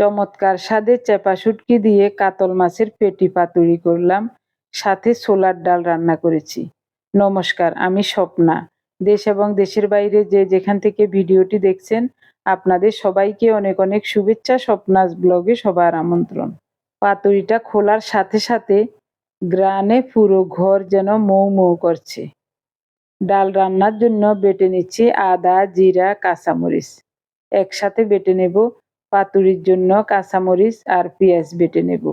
চমৎকার স্বাদের চেপা শুটকি দিয়ে কাতল মাছের পেটি পাতুরি করলাম, সাথে ছোলার ডাল রান্না করেছি। নমস্কার, আমি স্বপ্না। দেশ এবং দেশের বাইরে যে যেখান থেকে ভিডিওটি দেখছেন, আপনাদের সবাইকে অনেক অনেক শুভেচ্ছা, স্বপ্নাস ব্লগে সবার আমন্ত্রণ। পাতুরিটা খোলার সাথে সাথে গ্রানে পুরো ঘর যেন মৌ মৌ করছে। ডাল রান্নার জন্য বেটে নিচ্ছি আদা, জিরা, কাঁচামরিচ। একসাথে বেটে নেব পাতুরির জন্য কাঁচামরিচ আর পেঁয়াজ বেটে নেব।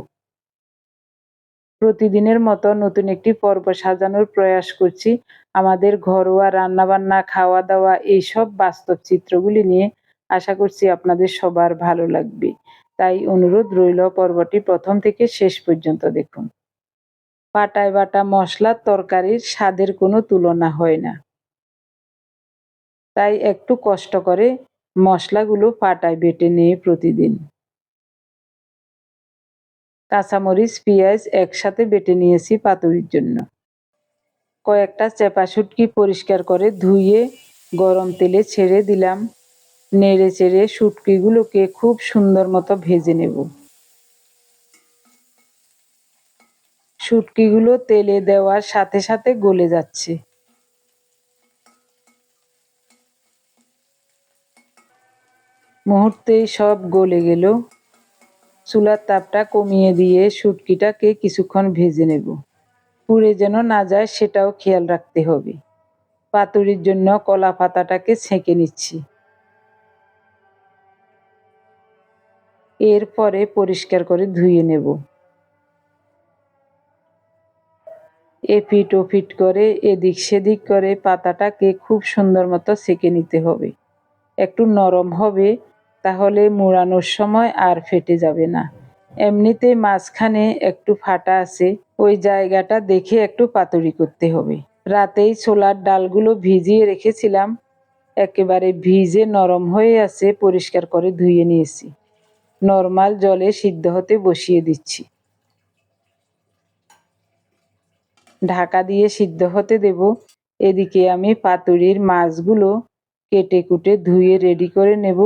প্রতিদিনের মতো নতুন একটি পর্ব সাজানোর প্রয়াস করছি। আমাদের ঘরোয়া রান্নাবান্না খাওয়া দাওয়া এইসব বাস্তব চিত্রগুলি নিয়ে আশা করছি আপনাদের সবার ভালো লাগবে। তাই অনুরোধ রইল পর্বটি প্রথম থেকে শেষ পর্যন্ত দেখুন। পাটায় বাটা মশলার তরকারির স্বাদের কোনো তুলনা হয় না। তাই একটু কষ্ট করে মশলাগুলো পাটায় বেটে নিয়ে প্রতিদিন। কাঁচামরিচ, পেঁয়াজ একসাথে বেটে নিয়েছি পাতুরির জন্য। কয়েকটা চেপা শুটকি পরিষ্কার করে ধুয়ে গরম তেলে ছেড়ে দিলাম। নেড়ে চেড়ে শুটকিগুলোকে খুব সুন্দর মতো ভেজে নেব। শুটকিগুলো তেলে দেওয়ার সাথে সাথে গলে যাচ্ছে। মুহূর্তেই সব গলে গেল। চুলার তাপটা কমিয়ে দিয়ে শুটকিটাকে কিছুক্ষণ ভেজে নেব। পুড়ে যেন না যায় সেটাও খেয়াল রাখতে হবে। পাতুরির জন্য কলা পাতাটাকে ছেঁকে নিচ্ছি। এরপরে পরিষ্কার করে ধুয়ে নেব। এপিট ওপিট করে এদিক সেদিক করে পাতাটাকে খুব সুন্দর মতো সেঁকে নিতে হবে। একটু নরম হবে তাহলে মোড়ানোর সময় আর ফেটে যাবে না। এমনিতে মাঝখানে একটু ফাটা আছে, ওই জায়গাটা দেখে একটু পাতুরি করতে হবে। রাতেই ছোলার ডালগুলো ভিজিয়ে রেখেছিলাম, একেবারে ভিজে নরম হয়ে আছে, পরিষ্কার করে ধুয়ে নিয়েছি। নর্মাল জলে সিদ্ধ হতে বসিয়ে দিচ্ছি। ঢাকা দিয়ে সিদ্ধ হতে দেব। এদিকে আমি পাতুরির মাছগুলো কেটে কুটে ধুয়ে রেডি করে নেব।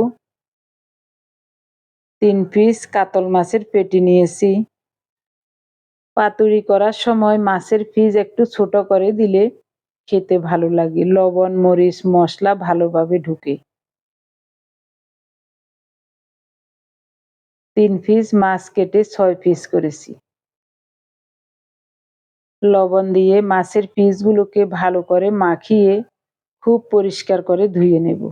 তিন পিস কাতল মাছের পেটি নিয়েছি। পাতুরি করার সময় মাছের পিস একটু ছোট করে দিলে খেতে ভালো লাগে। লবণ, মরিচ, মশলা ভালোভাবে ঢুকে। তিন পিস মাছ কেটে ছয় পিস করেছি। লবণ দিয়ে মাছের পিসগুলোকে ভালো করে মাখিয়ে খুব পরিষ্কার করে ধুয়ে নেব।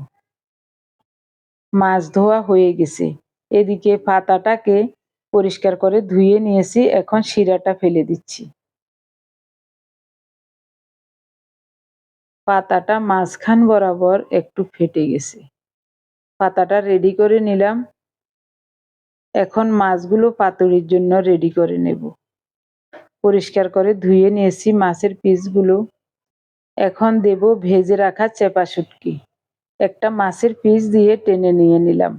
মাছ ধোয়া হয়ে গেছে। এদিকে পাতাটাকে পরিষ্কার করে ধুয়ে নিয়েছি। এখন শিরাটা ফেলে দিচ্ছি। পাতাটা মাঝখান বরাবর একটু ফেটে গেছে। পাতাটা রেডি করে নিলাম। এখন মাছগুলো পাতুরির জন্য রেডি করে নেব। পরিষ্কার করে ধুয়ে নিয়েছি মাছের পিসগুলো। এখন দেব ভেজে রাখা চেপা শুটকি একটা মাছের পিস দিয়ে টেনে নিয়ে নিলাম।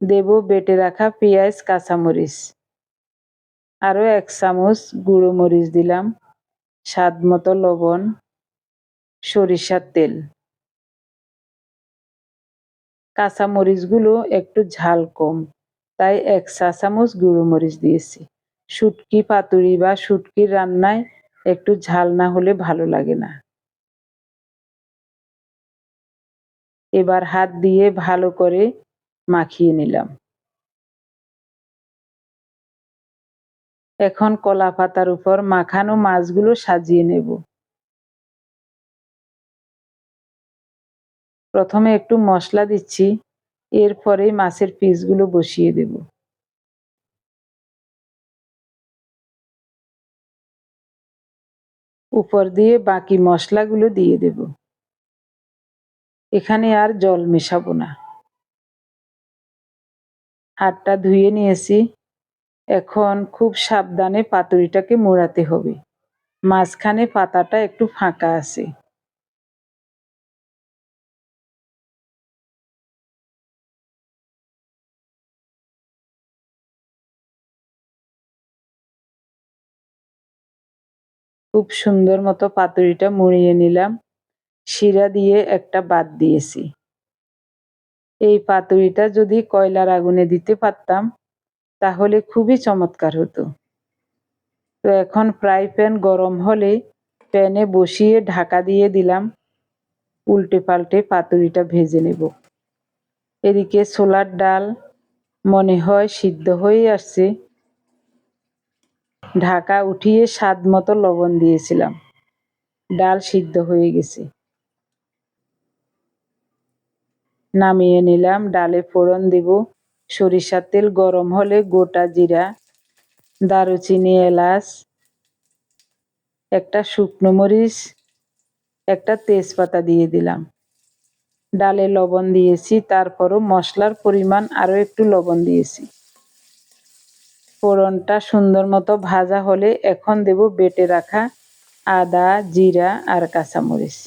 দেব বেটে রাখা পেঁয়াজ, কাঁচামরিচ। আরও এক চামচ গুঁড়ো মরিচ দিলাম। স্বাদ মতো লবণ, সরিষার তেল। কাঁচামরিচগুলো একটু ঝাল কম, তাই এক চা চামচ গুঁড়ো মরিচ দিয়েছি। শুটকি পাতুরি বা শুটকির রান্নায় একটু ঝাল না হলে ভালো লাগে না। এবার হাত দিয়ে ভালো করে মাখিয়ে নিলাম। এখন কলা পাতার উপর মাখানো মাছগুলো সাজিয়ে নেব। প্রথমে একটু মশলা দিচ্ছি, এরপরে মাছের পিসগুলো বসিয়ে দেব। উপর দিয়ে বাকি মশলাগুলো দিয়ে দেব। এখানে আর জল মেশাবো না। হাতটা ধুয়ে নিয়েছি। এখন খুব সাবধানে পাতুরিটাকে মোড়াতে হবে। মাঝখানে পাতাটা একটু ফাঁকা আছে। খুব সুন্দর মতো পাতুরিটা মুড়িয়ে নিলাম। শিরা দিয়ে একটা বাদ দিয়েছি। এই পাতুরিটা যদি কয়লার আগুনে দিতে পারতাম, তাহলে খুবই চমৎকার হতো। তো এখন ফ্রাই প্যান গরম হলে প্যানে বসিয়ে ঢাকা দিয়ে দিলাম উল্টে পাল্টে পাতুরিটা ভেজে নেব। এদিকে ছোলার ডাল মনে হয় সিদ্ধ হয়ে আসছে। ঢাকা উঠিয়ে স্বাদ মতো লবণ দিয়েছিলাম। ডাল সিদ্ধ হয়ে গেছে। নামিয়ে নিলাম, ডালে ফোড়ন দেব। সরিষার তেল গরম হলে গোটা জিরা, দারুচিনি, এলাচ, একটা শুকনো মরিচ, একটা তেজপাতা দিয়ে দিলাম। ডালে লবণ দিয়েছি, তারপরও মশলার পরিমাণ আরও একটু লবণ দিয়েছি। ফোড়নটা সুন্দর মতো ভাজা হলে এখন দেব বেটে রাখা আদা, জিরা আর কাঁচামরিচ।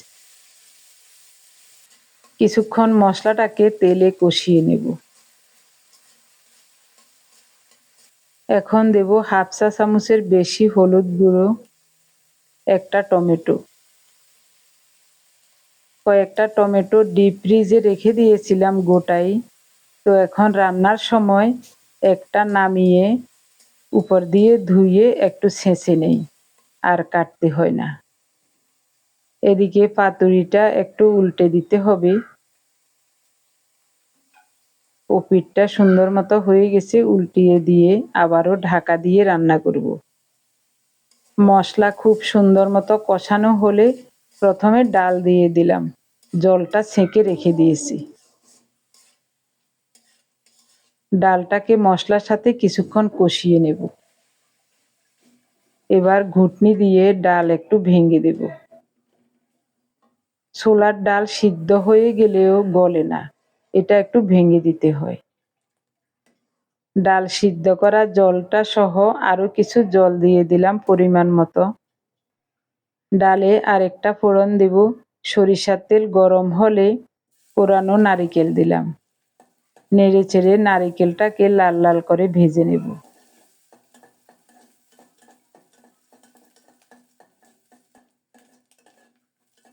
কিছুক্ষণ মশলাটাকে তেলে কষিয়ে নেব। এখন দেব হাফ চা চামচের বেশি হলুদ গুঁড়ো, একটা টমেটো। কয়েকটা টমেটো ডিপ ফ্রিজে রেখে দিয়েছিলাম গোটাই। তো এখন রান্নার সময় একটা নামিয়ে উপর দিয়ে ধুয়ে একটু ছেঁচে নেই, আর কাটতে হয় না। এদিকে পাতুরিটা একটু উল্টে দিতে হবে। ও সুন্দর মতো হয়ে গেছে, উল্টিয়ে দিয়ে আবারও ঢাকা দিয়ে রান্না করব। মশলা খুব সুন্দর মতো কষানো হলে প্রথমে ডাল দিয়ে দিলাম। জলটা ছেঁকে রেখে দিয়েছি। ডালটাকে মশলার সাথে কিছুক্ষণ কষিয়ে নেব। এবার ঘুটনি দিয়ে ডাল একটু ভেঙে দেব। ছোলার ডাল সিদ্ধ হয়ে গেলেও গলে না। এটা একটু ভেঙে দিতে হয়। ডাল সিদ্ধ করা জলটা সহ আরও কিছু জল দিয়ে দিলাম পরিমাণ মতো। ডালে আরেকটা ফোড়ন দেব। সরিষার তেল গরম হলে কোরানো নারিকেল দিলাম। নেড়ে চেড়ে নারিকেলটাকে লাল লাল করে ভেজে নেব।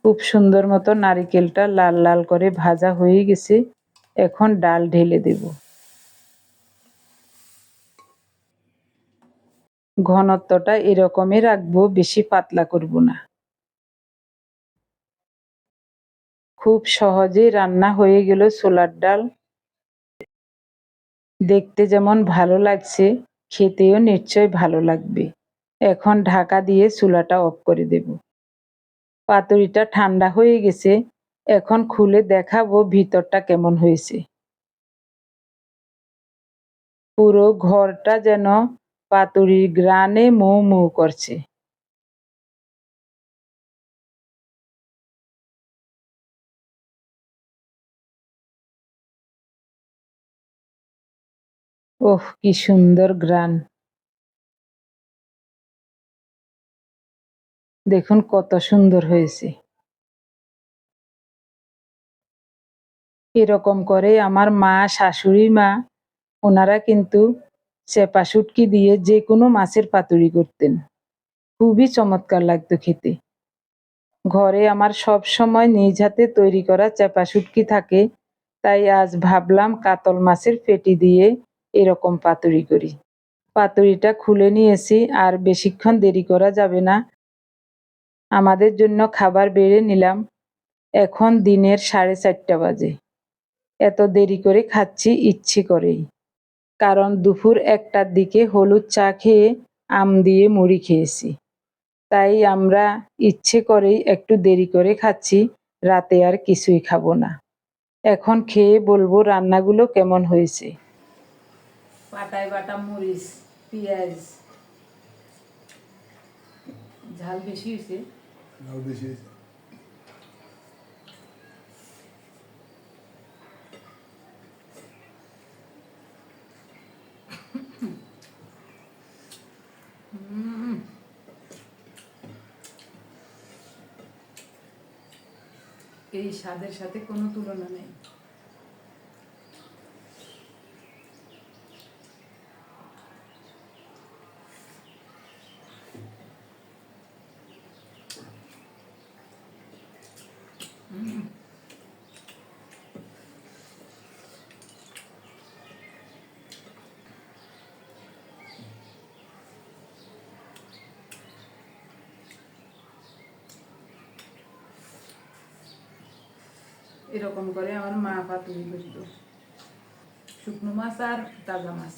খুব সুন্দর মতো নারিকেলটা লাল লাল করে ভাজা হয়ে গেছে। এখন ডাল ঢেলে দেব। ঘনত্বটা এরকমই রাখব, বেশি পাতলা করব না। খুব সহজেই রান্না হয়ে গেল ছোলার ডাল। দেখতে যেমন ভালো লাগছে, খেতেও নিশ্চয় ভালো লাগবে। এখন ঢাকা দিয়ে চুলাটা অফ করে দেব। পাতুরিটা ঠান্ডা হয়ে গেছে। এখন খুলে দেখাবো ভিতরটা কেমন হয়েছে। পুরো ঘরটা যেন পাতুরির গ্রানে মৌ মৌ করছে। ওহ, কি সুন্দর গ্রান দেখুন কত সুন্দর হয়েছে। এরকম করে আমার মা, শাশুড়ি মা, ওনারা কিন্তু চেপা শুটকি দিয়ে যে কোনো মাছের পাতুরি করতেন। খুবই চমৎকার লাগতো খেতে। ঘরে আমার সব সময় নিজ হাতে তৈরি করা চেপা শুটকি থাকে, তাই আজ ভাবলাম কাতল মাছের পেটি দিয়ে এরকম পাতুরি করি। পাতুরিটা খুলে নিয়েছি, আর বেশিক্ষণ দেরি করা যাবে না। আমাদের জন্য খাবার বেড়ে নিলাম। এখন দিনের সাড়ে চারটা বাজে। এত দেরি করে খাচ্ছি ইচ্ছে করেই। কারণ দুপুর একটার দিকে হলুদ চা খেয়ে আম দিয়ে মুড়ি খেয়েছি। তাই আমরা ইচ্ছে করেই একটু দেরি করে খাচ্ছি, রাতে আর কিছুই খাব না। এখন খেয়ে বলব রান্নাগুলো কেমন হয়েছে। পাটায় বাটা মরিচ পেঁয়াজ ঝাল বেশি হয়েছে লাউ বেশি হয়েছে। এই স্বাদের সাথে কোনো তুলনা নেই এরকম করে আমার মা পাতুরি করত শুকনো মাছ আর তাজা মাছ।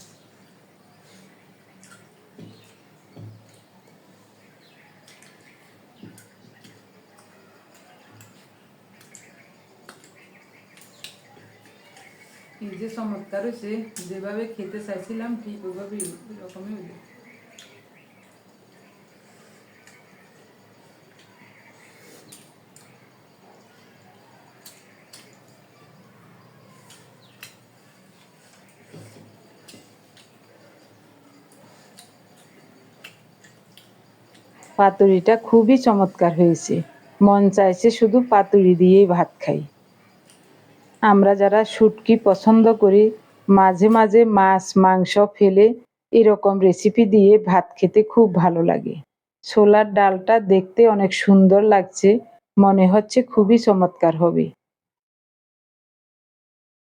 কি যে চমৎকার হয়েছে, যেভাবে খেতে চাইছিলাম ঠিক ওইভাবে এরকমই হলো। পাতুরিটা খুবই চমৎকার হয়েছে। মন চাইছে শুধু পাতুরি দিয়েই ভাত খাই। আমরা যারা শুটকি পছন্দ করি, মাঝে মাঝে মাছ, মাংস ফেলে এরকম রেসিপি দিয়ে ভাত খেতে খুব ভালো লাগে। ছোলার ডালটা দেখতে অনেক সুন্দর লাগছে, মনে হচ্ছে খুবই চমৎকার হবে।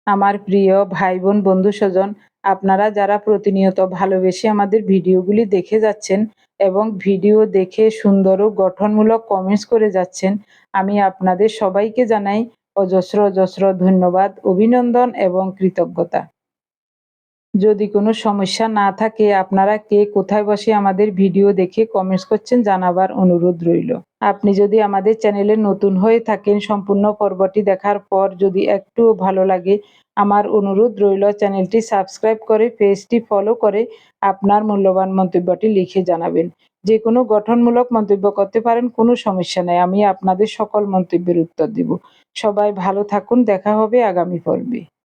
আমার প্রিয় ভাই বোন বন্ধু স্বজন আপনারা যারা প্রতিনিয়ত ভালোবেসে আমাদের ভিডিওগুলি দেখে যাচ্ছেন এবং ভিডিও দেখে সুন্দর ও গঠনমূলক কমেন্টস করে যাচ্ছেন। আমি আপনাদের সবাইকে জানাই অজস্র অজস্র ধন্যবাদ, অভিনন্দন এবং কৃতজ্ঞতা। যদি কোনো সমস্যা না থাকে, আপনারা কে কোথায় বসে আমাদের ভিডিও দেখে কমেন্টস করছেন জানাবার অনুরোধ রইল। আপনি যদি আমাদের চ্যানেলে নতুন হয়ে থাকেন, সম্পূর্ণ পর্বটি দেখার পর যদি একটুও ভালো লাগে আমার অনুরোধ রইল চ্যানেলটি সাবস্ক্রাইব করে, পেজটি ফলো করে আপনার মূল্যবান মন্তব্যটি লিখে জানাবেন। যে কোনো গঠনমূলক মন্তব্য করতে পারেন, কোনো সমস্যা নেই। আমি আপনাদের সকল মন্তব্যের উত্তর দিব। সবাই ভালো থাকুন। দেখা হবে আগামী পর্বে।